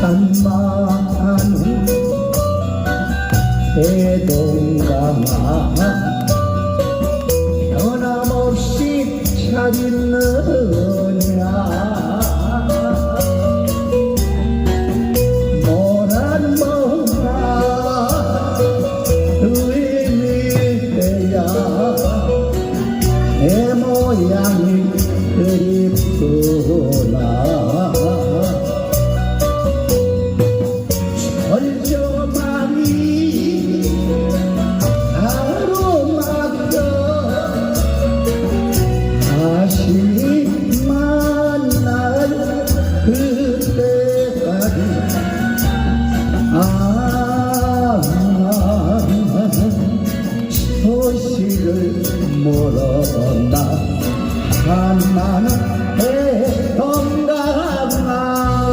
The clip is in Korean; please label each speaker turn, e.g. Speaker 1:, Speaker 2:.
Speaker 1: 산만한 대동강아 변함없이 잘 있느냐 모란 뭔가 의미해야 내 모양이 그때까지 아 소식을 물어본다 한마는